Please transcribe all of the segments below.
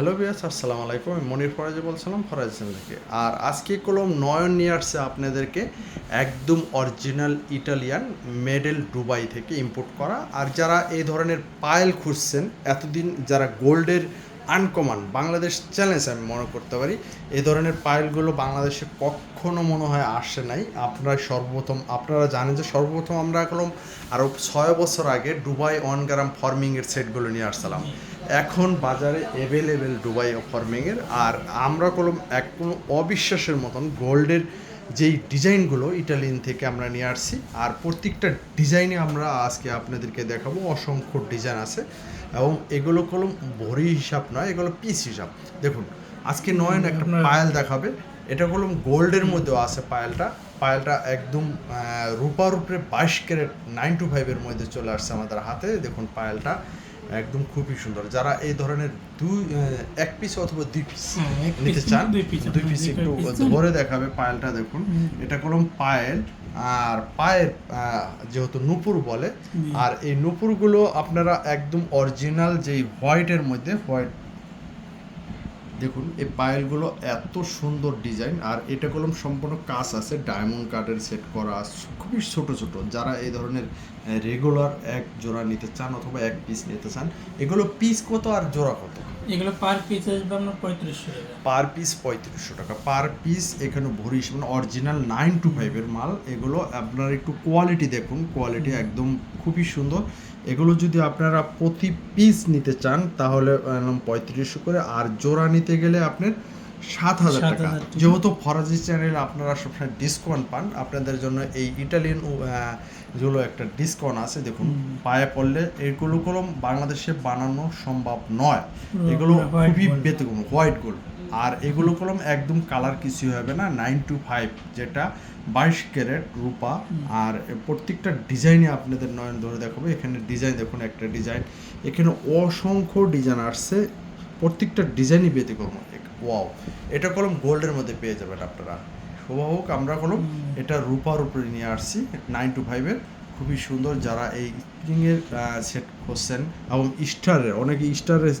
Hello বিয়াস আসসালামু আলাইকুম। আমি মনির ফরাজি বলছিলাম, ফরাজ থেকে। আর আজকে কলম নয়ন নিয়ে আসছে আপনাদেরকে একদম অরিজিনাল ইটালিয়ান মেডেল দুবাই থেকে ইম্পোর্ট করা। আর যারা এই ধরনের পায়েল খুঁজছেন, এতদিন যারা গোল্ডের আনকমন বাংলাদেশ চ্যালেঞ্জ আমি মনে করতে পারি এ ধরনের পায়েলগুলো বাংলাদেশে কখনো মনে হয় আসে নাই। আপনারা সর্বপ্রথম, আপনারা জানেন যে সর্বপ্রথম আমরা কলম আরও ছয় বছর আগে দুবাই ওয়ান গ্রাম ফর্মিংয়ের সেটগুলো নিয়ে আসছিলাম। এখন বাজারে অ্যাভেলেবেল দুবাই ফর্মিংয়ের আর আমরা কলম এক কোনো অবিশ্বাসের মতন গোল্ডের যেই ডিজাইনগুলো ইটালিয়ান থেকে আমরা নিয়ে আসছি আর প্রত্যেকটা ডিজাইনে আমরা আজকে আপনাদেরকে দেখাবো অসংখ্য ডিজাইন আছে এবং এগুলো কলম ভরি হিসাব নয় এগুলো পিস হিসাব। দেখুন আজকে নয়ন একটা পায়েল দেখাবে এটা কলম গোল্ডের মধ্যেও আছে পায়েলটা পায়েলটা একদম রূপার উপরে বাইশ ক্যারেট নাইন টু ফাইভের মধ্যে চলে আসছে আমাদের হাতে দেখুন পায়েলটা একদম খুবই সুন্দর। যারা এই ধরনের দুই এক পিস অথবা দুই পিস হ্যাঁ, নিতে চান দুই পিস একটু ধরে দেখাবে পায়েলটা দেখুন। এটা কলম পায়েল আর পায়ের আহ, যেহেতু নুপুর বলে আর এই নুপুরগুলো আপনারা একদম অরিজিনাল যেই হোয়াইটের মধ্যে হোয়াইট দেখুন, এই পায়েলগুলো এত সুন্দর ডিজাইন, আর এটা কলম সম্পূর্ণ কাজ আছে, ডায়মন্ড কার্ডের সেট করা খুবই ছোট ছোট। যারা এই ধরনের রেগুলার এক জোড়া নিতে চান অথবা এক পিস নিতে চান, এগুলো পিস কত আর জোড়া কত? এগুলো পার পিস আসবে আপনার পঁয়ত্রিশশো টাকা। পার পিস পঁয়ত্রিশশো টাকা। পার পিস এখানে ভরি মানে অরিজিনাল নাইন টু ফাইভের মাল। এগুলো আপনার একটু কোয়ালিটি দেখুন। কোয়ালিটি একদম খুবই সুন্দর। এগুলো যদি আপনারা প্রতি পিস নিতে চান, তাহলে পঁয়ত্রিশশো করে। আর জোড়া নিতে গেলে আপনার সাত হাজার টাকা। যেহেতু ফরাজি চ্যানেলে আপনারা সবসময় ডিসকাউন্ট পান আপনাদের জন্য এই ইটালিয়ান যেগুলো একটা ডিসকাউন্ট আছে দেখুন পায়ে পড়লে এগুলো কলম বাংলাদেশে বানানো সম্ভব নয়। এগুলো খুবই। ব্যতিক্রম হোয়াইট গোল্ড আর এগুলো কলম একদম কালার কিছুই হবে না নাইন টু ফাইভ যেটা বাইশ ক্যারেট রূপা। আর প্রত্যেকটা ডিজাইনে আপনাদের নয়ন ধরে দেখাবো। এখানে ডিজাইন দেখুন একটা ডিজাইন এখানে অসংখ্য ডিজাইন আসছে। প্রত্যেকটা ডিজাইনই ব্যতিক্রম ওয়াও এটা কলম গোল্ডের মধ্যে পেয়ে যাবেন আপনারা। হোক আমরা কলম, এটা রূপার উপরে নিয়ে আসছি নাইন টু ফাইভের খুবই সুন্দর যারা এই স্প্রিংয়ের সেট করছেন এবং স্টারের অনেকে স্টারের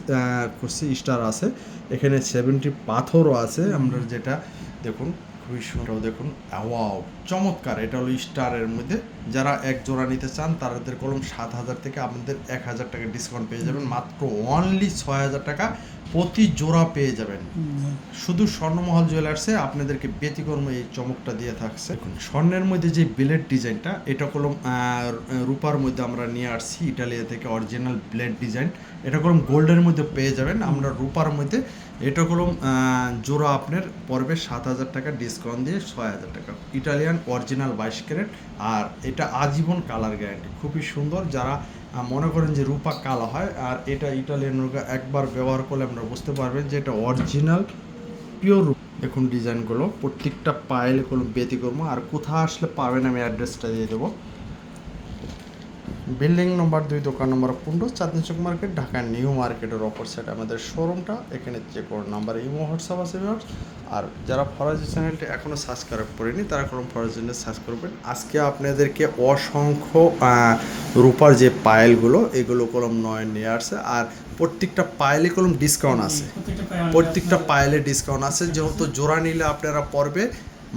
করছে স্টার আছে। এখানে সেভেন্টি পাথরও আছে, আমরা যেটা দেখুন, খুবই সুন্দর দেখুন। ওয়াও চমৎকার, এটা হলো স্টারের মধ্যে যারা এক জোড়া নিতে চান তাদের কলম সাত হাজার থেকে আপনাদের এক হাজার টাকা ডিসকাউন্ট পেয়ে যাবেন। মাত্র অনলি ছয় হাজার টাকা প্রতি জোড়া পেয়ে যাবেন। শুধু স্বর্ণমহল জুয়েলার্সে আপনাদেরকে ব্যতিক্রম এই চমকটা দিয়ে থাকছে। দেখুন। স্বর্ণের মধ্যে যে ব্লেড ডিজাইনটা এটা কলম রূপার মধ্যে আমরা নিয়ে আসছি ইটালিয়া থেকে অরিজিনাল ব্লেড ডিজাইন এটা কলম গোল্ডের মধ্যে পেয়ে যাবেন। আমরা রূপার মধ্যে এটা কলম জোড়া আপনার পড়বে সাত হাজার টাকা ডিসকাউন্ট দিয়ে ছয় হাজার টাকা। ইটালিয়ান অরিজিনাল বাইশ ক্যারেট। আর এটা আজীবন কালার গ্যারান্টি। খুবই সুন্দর। যারা মনে করেন যে রূপা কালো হয়, আর এটা ইটালিয়ান রূপা একবার ব্যবহার করলে আপনারা বুঝতে পারবেন যে এটা অরিজিনাল পিওর দেখুন ডিজাইনগুলো, প্রত্যেকটা পায়েল কোনো ব্যতিক্রম আর কোথায় আসলে পাবেন আমি অ্যাড্রেসটা দিয়ে দেবো। বিল্ডিং নম্বর দুই দোকান নম্বর পনেরো চাঁদনি চক মার্কেট ঢাকা নিউ মার্কেটের অপর সাইড আমাদের শোরুমটা এখানে যে কোনো নাম্বার ইমো হোয়াটসঅ্যাপ আছে viewers। আর যারা ফরাজি চ্যানেলটি এখনও সাবস্ক্রাইব করেনি তারা কোনো ফরাজি চ্যানেল সার্চ করবেন। আজকে আপনাদেরকে অসংখ্য রূপার যে পায়েলগুলো এগুলো কলম নয় নিয়ে আসছে। আর প্রত্যেকটা পায়েলে কলম ডিসকাউন্ট আছে। প্রত্যেকটা প্রত্যেকটা পায়েলে ডিসকাউন্ট আছে। যেহেতু জোড়া নিলে আপনারা পড়বে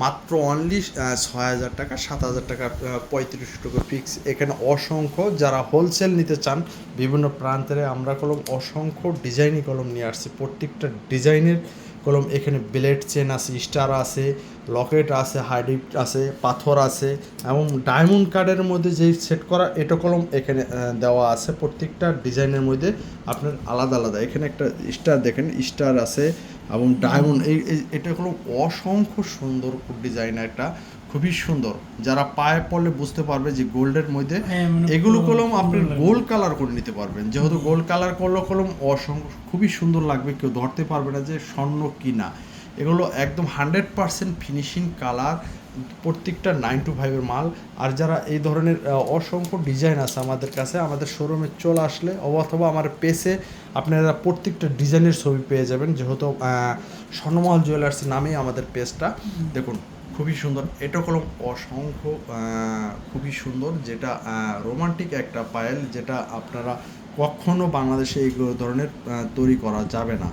মাত্র অনলি ছয় হাজার টাকা, সাত হাজার টাকা পঁয়ত্রিশ টাকা ফিক্স এখানে অসংখ্য যারা হোলসেল নিতে চান, বিভিন্ন প্রান্তে আমরা কলম, অসংখ্য ডিজাইনই কলম নিয়ে আসছি। প্রত্যেকটা ডিজাইনের কলম, এখানে ব্লেড চেন আছে, স্টার আছে, লকেট আছে হাইডিপ আছে, পাথর আছে এবং ডায়মন্ড কার্ডের মধ্যে যেই সেট করা এটা কলম এখানে দেওয়া আছে। প্রত্যেকটা ডিজাইনের মধ্যে আপনার আলাদা আলাদা। এখানে একটা স্টার দেখেন, স্টার আছে এবং ডায়মন্ড, এই এটা হলো অসংখ্য সুন্দর ডিজাইন একটা খুবই সুন্দর। যারা পায়ে পড়লে বুঝতে পারবে যে গোল্ডের মধ্যে হ্যাঁ, মানে এগুলো কলম আপনি গোল্ড কালার করে নিতে পারবেন। যেহেতু গোল্ড কালার করলে কলম অসংখ্য খুবই সুন্দর লাগবে কেউ ধরতে পারবে না যে স্বর্ণ কি না এগুলো একদম হান্ড্রেড পারসেন্ট ফিনিশিং কালার প্রত্যেকটা নাইন টু ফাইভের মাল। আর যারা এই ধরনের অসংখ্য ডিজাইন আছে আমাদের কাছে আমাদের শোরুমে চলে আসলে অথবা আমার পেসে আপনারা প্রত্যেকটা ডিজাইনের ছবি পেয়ে যাবেন। যেহেতু স্বর্ণমহল জুয়েলার্স নামেই আমাদের পেজটা। দেখুন খুবই সুন্দর। এটা হলো অসংখ্য খুবই সুন্দর, যেটা রোমান্টিক একটা পায়েল যেটা আপনারা কখনো বাংলাদেশে এই ধরনের তৈরি করা যাবে না।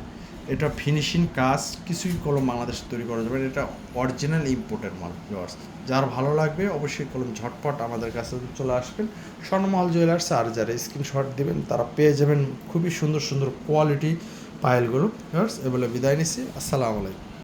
এটা ফিনিশিং কাজ, কিছুই কলম বাংলাদেশে তৈরি করা যাবে। এটা অরিজিনাল ইম্পোর্টের মাল ভিউয়ার্স যার ভালো লাগবে, অবশ্যই কলম ঝটপট আমাদের কাছে চলে আসবেন। স্বর্ণমহল জুয়েলার্স আর যারা স্ক্রিনশট দিবেন, তারা পেয়ে যাবেন খুবই সুন্দর সুন্দর কোয়ালিটি পায়েলগুলো ভিউয়ার্স এগুলো বিদায় নিচ্ছি। আসসালামু আলাইকুম।